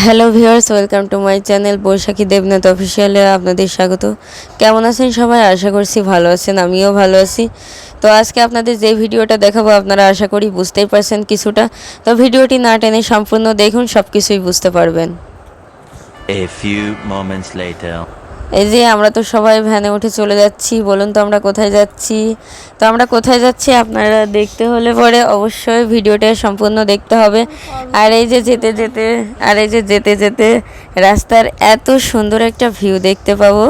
Hello viewers welcome to my channel Baishakhi Debnath অফিসিয়ালে আপনাদের স্বাগত। কেমন আছেন সবাই? আশা করছি ভালো আছেন, আমিও ভালো আছি। তো আজকে আপনাদের যে ভিডিওটা দেখাবো, আপনারা আশা করি বুঝতেই পারছেন কিছুটা। তো ভিডিওটি না টেনে সম্পূর্ণ দেখুন সব কিছুই বুঝতে পারবেন। A few moments later. এই যে আমরা তো সবাই ভ্যানে উঠে চলে যাচ্ছি, বলুন তো আমরা কোথায় যাচ্ছি? তো আমরা কোথায় যাচ্ছি আপনারা দেখতে হলে পরে অবশ্যই ভিডিওটা সম্পূর্ণ দেখতে হবে। আর এই যে যেতে যেতে, আর এই যে যেতে যেতে রাস্তার এত সুন্দর একটা ভিউ দেখতে পাবো।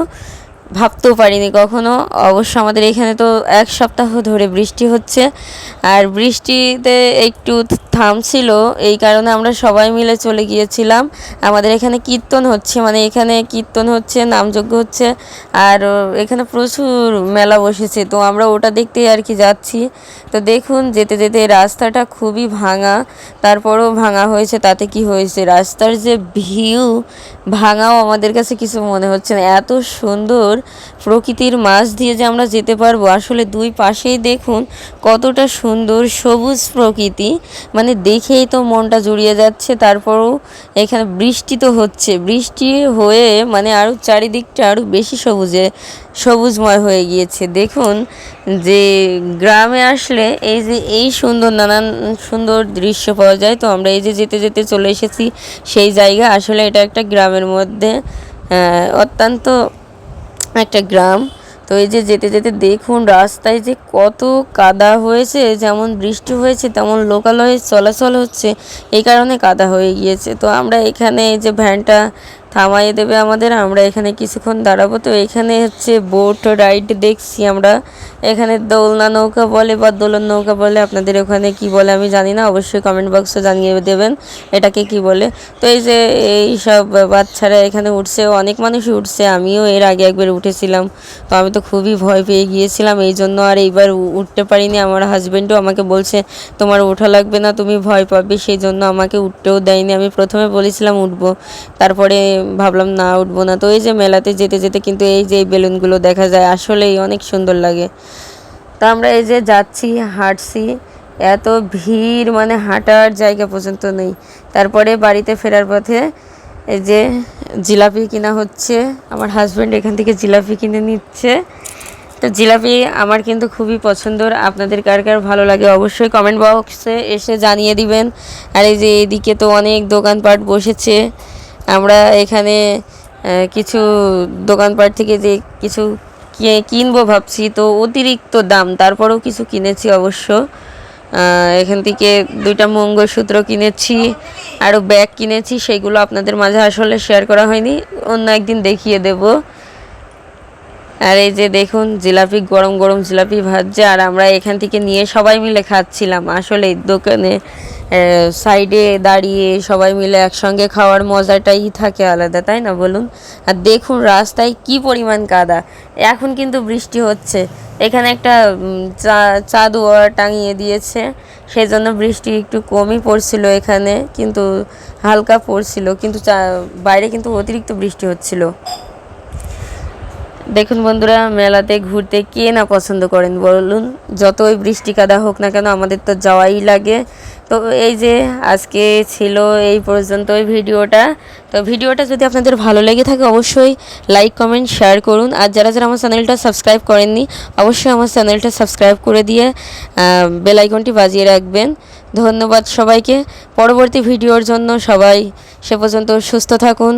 ভাবতেও পারিনি কখনো। অবশ্য আমাদের এখানে তো এক সপ্তাহ ধরে বৃষ্টি হচ্ছে। আর বৃষ্টিতে একটু থামছিল, এই কারণে আমরা সবাই মিলে চলে গিয়েছিলাম। আমাদের এখানে কীর্তন হচ্ছে মানে এখানে কীর্তন হচ্ছে, নামযজ্ঞ হচ্ছে, আর এখানে প্রচুর মেলা বসেছে। তো আমরা ওটা দেখতেই আর কি যাচ্ছি। তো দেখুন, যেতে যেতে রাস্তাটা খুবই ভাঙা, তারপরও ভাঙা হয়েছে, তাতে কি হয়েছে? রাস্তার যে ভিউ, ভাঙাও আমাদের কাছে কিছু মনে হচ্ছে না। এত সুন্দর প্রকৃতির মাঝ দিয়ে যে আমরা যেতে পারব। আসলে দুই পাশেই দেখুন কতটা সুন্দর সবুজ প্রকৃতি। মানে দেখেই তো মনটা জুড়িয়ে যাচ্ছে, তারপরও এখানে বৃষ্টি তো হচ্ছে। বৃষ্টি হয়ে মানে আরও চারিদিকটা আরও বেশি সবুজে, সবুজময় হয়ে গিয়েছে। দেখুন যে গ্রামে আসলে এই যে এই সুন্দর নানান সুন্দর দৃশ্য পাওয়া যায়, তো আমরা এই যে যেতে যেতে চলে এসেছি সেই জায়গা। আসলে এটা একটা গ্রামের মধ্যে অত্যন্ত একটা গ্রাম। তো এই যে যেতে যেতে দেখুন রাস্তায় যে কত কাদা হয়েছে, যেমন বৃষ্টি হয়েছে, তেমন লোকালয়ে চলাচল হচ্ছে, এই কারণে কাদা হয়ে গিয়েছে। তো আমরা এখানে এই যে ভ্যানটা থামাইয়ে দেবে আমাদের, আমরা এখানে কিছুক্ষণ দাঁড়াবো। তো এখানে হচ্ছে বোট রাইড দেখছি আমরা। এখানে দোলনা নৌকা বলে বা দোলন নৌকা বলে আপনাদের ওখানে কি বলে আমি জানি না, অবশ্যই কমেন্ট বক্সে জানিয়ে দেবেন এটাকে কি বলে। তো এই যে এই সব বাচ্চারা এখানে উঠছে, অনেক মানুষই উঠছে, আমিও এর আগে একবার উঠেছিলাম। তো আমি তো খুবই ভয় পেয়ে গিয়েছিলাম, এই জন্য আর এইবার উঠতে পারিনি। আমার হাজবেন্ডও আমাকে বলছে, তোমার ওঠা লাগবে না, তুমি ভয় পাবে। সেই জন্য আমাকে উঠতেও দেয়নি। আমি প্রথমে বলেছিলাম, উঠবো। তারপরে ভাবলাম, না, উঠবো না। তো এই যে মেলাতে যেতে যেতে কিন্তু এই যে বেলুনগুলো দেখা যায়, আসলেই অনেক সুন্দর লাগে। তা আমরা এই যে যাচ্ছি, হাঁটছি, এত ভিড় মানে হাঁটার জায়গা পর্যন্ত নেই। তারপরে বাড়িতে ফেরার পথে এই যে জিলাপি কিনা হচ্ছে, আমার হাজব্যান্ড এখান থেকে জিলাপি কিনে নিচ্ছে। তো জিলাপি আমার কিন্তু খুবই পছন্দর, আপনাদের কার কার ভালো লাগে অবশ্যই কমেন্ট বক্সে এসে জানিয়ে দিবেন। আর এই যে এদিকে তো অনেক দোকানপাট বসেছে। আমরা এখানে কিছু দোকানপাট থেকে যে কিছু কিনবো ভাবছি, তো অতিরিক্ত দাম, তারপরেও কিছু কিনেছি অবশ্য। এখান থেকে দুইটা মঙ্গলসূত্র কিনেছি, আরও ব্যাগ কিনেছি সেইগুলো আপনাদের মাঝে আসলে শেয়ার করা হয়নি, অন্য একদিন দেখিয়ে দেবো। আর এই যে দেখুন, জিলাপি, গরম গরম জিলাপি ভাজছে, আর আমরা এখান থেকে নিয়ে সবাই মিলে খাচ্ছিলাম আসলে দোকানে সাইডে দাঁড়িয়ে সবাই মিলে একসঙ্গে খাওয়ার মজাটাই থাকে আলাদা, তাই না বলুন? আর দেখুন রাস্তায় কি পরিমাণ কাদা। এখন কিন্তু বৃষ্টি হচ্ছে। এখানে একটা চা- চাদর টাঙিয়ে দিয়েছে। সেজন্য বৃষ্টি একটু কমই পড়ছিল এখানে, কিন্তু হালকা পড়ছিল। কিন্তু বাইরে কিন্তু অতিরিক্ত বৃষ্টি হচ্ছিল। দেখুন বন্ধুরা, মেলাতে ঘুরতে কে না পছন্দ করেন বলুন? যতই বৃষ্টি কাদা হোক না কেন, আমাদের তো যাওয়াই লাগে। তো এই যে আজকে ছিল এই পর্যন্তই ভিডিওটা। তো ভিডিওটা যদি আপনাদের ভালো লেগে থাকে, অবশ্যই লাইক কমেন্ট শেয়ার করুন। আর যারা যারা আমার চ্যানেলটা সাবস্ক্রাইব করেননি, অবশ্যই আমার চ্যানেলটা সাবস্ক্রাইব করে দিয়ে বেল আইকনটি বাজিয়ে রাখবেন। ধন্যবাদ সবাইকে। পরবর্তী ভিডিওর জন্য সবাই সে পর্যন্ত সুস্থ থাকুন।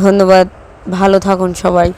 ধন্যবাদ। ভালো থাকুন সবাই।